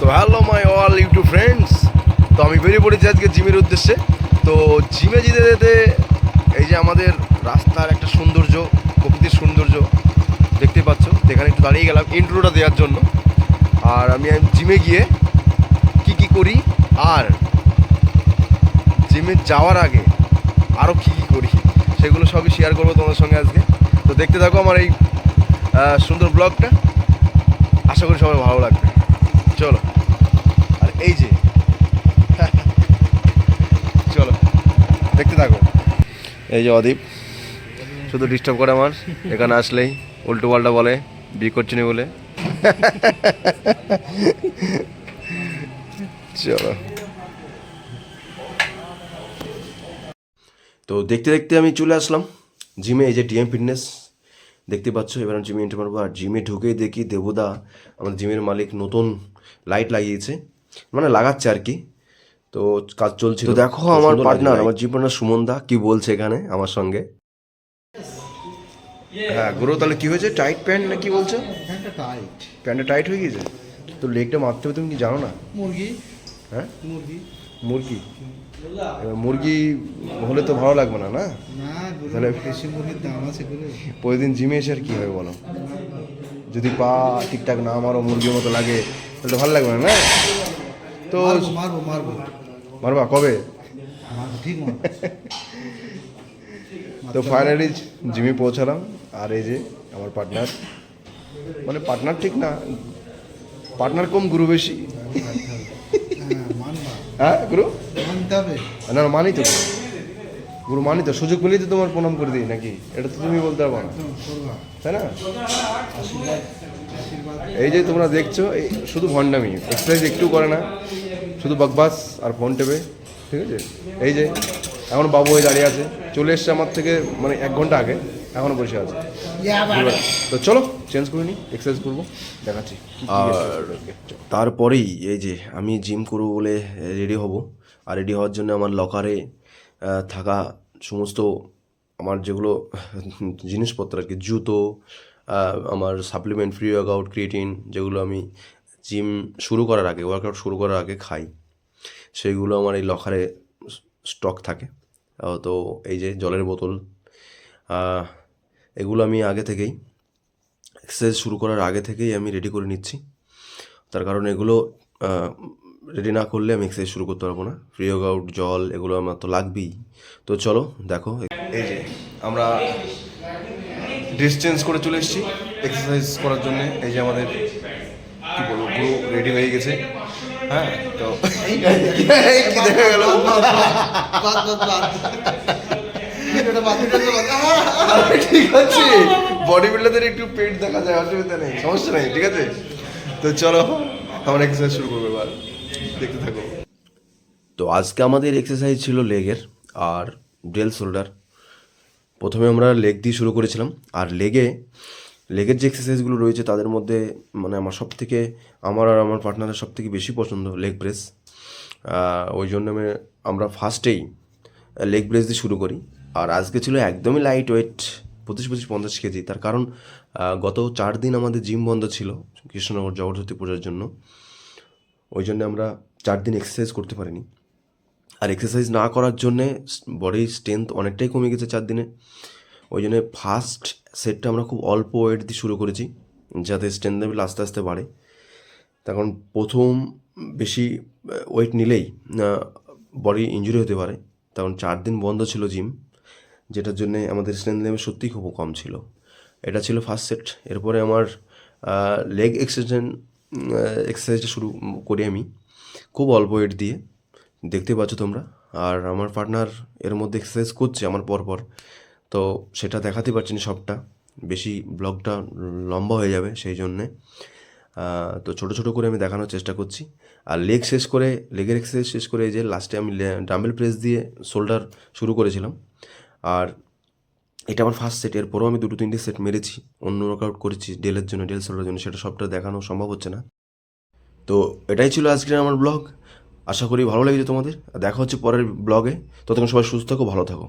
তো hello my all YouTube friends তো আমি বেরিয়ে পড়েছি আজকে জিমের উদ্দেশ্যে। তো জিমে যেতে যেতে এই যে আমাদের রাস্তার একটা সৌন্দর্য, প্রকৃতির সৌন্দর্য দেখতে পাচ্ছ। তো এখানে একটু দাঁড়িয়ে গেলাম ইন্ট্রোটা দেওয়ার জন্য। আর আমি জিমে গিয়ে কি কি করি আর জিমে যাওয়ার আগে আরও কী কী করি, সেগুলো সবই শেয়ার করব তোমাদের সঙ্গে আজকে। তো দেখতে থাকো আমার এই সুন্দর ব্লগটা আশা করি সবাই ভালো লাগবে। চলো। আর এই যে, চলো, দেখতে থাকো। এই যে অদীপ, শুধু ডিস্টার্ব করে আমার, এখানে আসলেই উল্টো পাল্টা বলে বি করছি বলে। চলো। তো দেখতে দেখতে আমি চলে আসলাম জিমে, এই যে ডিএম ফিটনেস। দেখতে পাচ্ছ এবার আমি জিমে এন্টার মারবো আর জিমে ঢুকেই দেখি দেবদা আমাদের জিমের মালিক নতুন লাইট লাগিয়েছে। মানে লাগাচ্ছে আর কি। তো কাজ চলছিল। তো দেখো আমার পার্টনার আমার জিম পার্টনার সুমন দা কি বলছে এখানে আমার সঙ্গে? হ্যাঁ গুরু তাহলে কি হয়েছে? টাইট প্যান্ট না কি বলছো? একটা টাইট প্যান্টটা টাইট হয়ে গিয়েছে তো লেগটা মারতে হবে তুমি কি জানো না? মুরগি। হ্যাঁ? মুরগি। মুরগি? এবার মুরগি হলে তো ভালো লাগবে না না? তাহলে- প্রতিদিন জিমে এসে আর কি হবে বলো? যদি পা ঠিকঠাক না আমারও মুরগির মতো লাগে তাহলে তো ভালো লাগবে না না? তো মারবো মারবো মারবো। কবে? ঠিক তো ফাইনালি জিমে পৌঁছালাম। আর এই যে আমার পার্টনার মানে পার্টনার ঠিক না পার্টনার কম গুরু বেশি। হ্যাঁ মানবা হ্যাঁ গুরু? না মানি তো গুরু। মানি তো সুযোগ পেলেই তো তোমার প্রণাম করে দিই নাকি? এটা তো তুমি বলতে পারব না। তাই না? এই যে তোমরা দেখছ এই শুধু ভণ্ডামি এক্সারসাইজ একটু করে না। শুধু বকবাস আর ফোন টেপে ঠিক আছে? এই যে এখন বাবু হয়ে দাঁড়িয়ে আছে। চলে এসছে আমার থেকে মানে এক ঘণ্টা আগে। এখনও বসে আছে? তো চলো চেঞ্জ করে নিই এক্সারসাইজ করব দেখাচ্ছি। আর তারপরেই এই যে আমি জিম করব বলে রেডি হব আর রেডি হওয়ার জন্য আমার লকারে থাকা সমস্ত আমার যেগুলো জিনিসপত্র আর কি জুতো আমার সাপ্লিমেন্ট ফ্রি ওয়ার্কআউট ক্রিয়েটিন যেগুলো আমি জিম শুরু করার আগে ওয়ার্কআউট শুরু করার আগে খাই সেইগুলো আমার এই লকারে স্টক থাকে। তো এই যে জলের বোতল এগুলো আমি আগে থেকেই এক্সারসাইজ শুরু করার আগে থেকেই আমি রেডি করে নিচ্ছি তার কারণ এগুলো রেডি না করলে আমি এক্সারসাইজ শুরু করতে পারব না ফ্রি আউট জল এগুলো আমার তো লাগবেই তো চলো দেখো এই যে আমরা ড্রেস চেঞ্জ করে চলে এসেছি এক্সারসাইজ করার জন্য এই যে আমাদের কি বলব পুরো রেডি হয়ে গেছে হ্যাঁ তো দেখা গেল ঠিক আছে। বডি বিল্ডারদের একটু পেট দেখা যায়, অসুবিধা নেই, সমস্যা নেই, ঠিক আছে? তো চলো, আমরা এক্সারসাইজ শুরু করব এবার। দেখতে থাকো। তো আজকে আমাদের এক্সারসাইজ ছিল লেগের আর ডেল শোল্ডার প্রথমে আমরা লেগ দিয়ে শুরু করেছিলাম। আর লেগে লেগের যে এক্সারসাইজগুলো রয়েছে, তাদের মধ্যে মানে আমার সব থেকে আমার আর আমার পার্টনারের সব থেকে বেশি পছন্দ লেগ প্রেস ওই জন্য আমি, আমরা ফার্স্টেই লেগ প্রেস দিয়ে শুরু করি। আর আজকে ছিল একদমই লাইট ওয়েট পঁচিশ পঁচিশ, পঞ্চাশ কেজি। তার কারণ গত চার দিন আমাদের জিম বন্ধ ছিল কৃষ্ণনগর জগদ্ধী পূজার জন্য। ওই জন্য আমরা চার দিন এক্সারসাইজ করতে পারিনি। আর এক্সারসাইজ না করার জন্যে বডির স্ট্রেংথ অনেকটাই কমে গেছে চার দিনে। ওই জন্য ফার্স্ট সেটটা আমরা খুব অল্প ওয়েট দিয়ে শুরু করেছি, যাতে স্ট্রেংথ লেভেল আস্তে আস্তে বাড়ে। কারণ, প্রথম বেশি ওয়েট নিলেই বডি ইঞ্জুরি হতে পারে। তখন চার দিন বন্ধ ছিল জিম যেটার জন্যে আমাদের স্ট্রেংথ লেভেল সত্যিই খুব কম ছিল। এটা ছিল ফার্স্ট সেট এরপরে আমার লেগ এক্সারসাইজ এক্সারসাইজটা শুরু করি আমি। খুব অল্প ওয়েট দিয়ে। দেখতে পাচ্ছ তোমরা। আর আমার পার্টনার এর মধ্যে এক্সারসাইজ করছে আমার পরপর। তো সেটা দেখাতে পারছি না সবটা। বেশি ব্লগটা লম্বা হয়ে যাবে সেই জন্যে। তো ছোট ছোট করে আমি দেখানোর চেষ্টা করছি। আর লেগ শেষ করে লেগের এক্সারসাইজ শেষ করে যে লাস্টে আমি ডাম্বেল প্রেস দিয়ে শোল্ডার শুরু করেছিলাম। আর এটা আমার ফার্স্ট সেট এরপরও আমি দুটো তিনটে সেট মেরেছি, অন্য ওয়ার্কআউট করেছি, ডেলের জন্য, ডেল সোলার জন্য, সেটা সবটা দেখানো সম্ভব হচ্ছে না। তো এটাই ছিল আজকের আমার ব্লগ আশা করি ভালো লেগেছে তোমাদের দেখা হচ্ছে পরের ব্লগে ততক্ষণ সবাই সুস্থ থাকো, ভালো থাকো।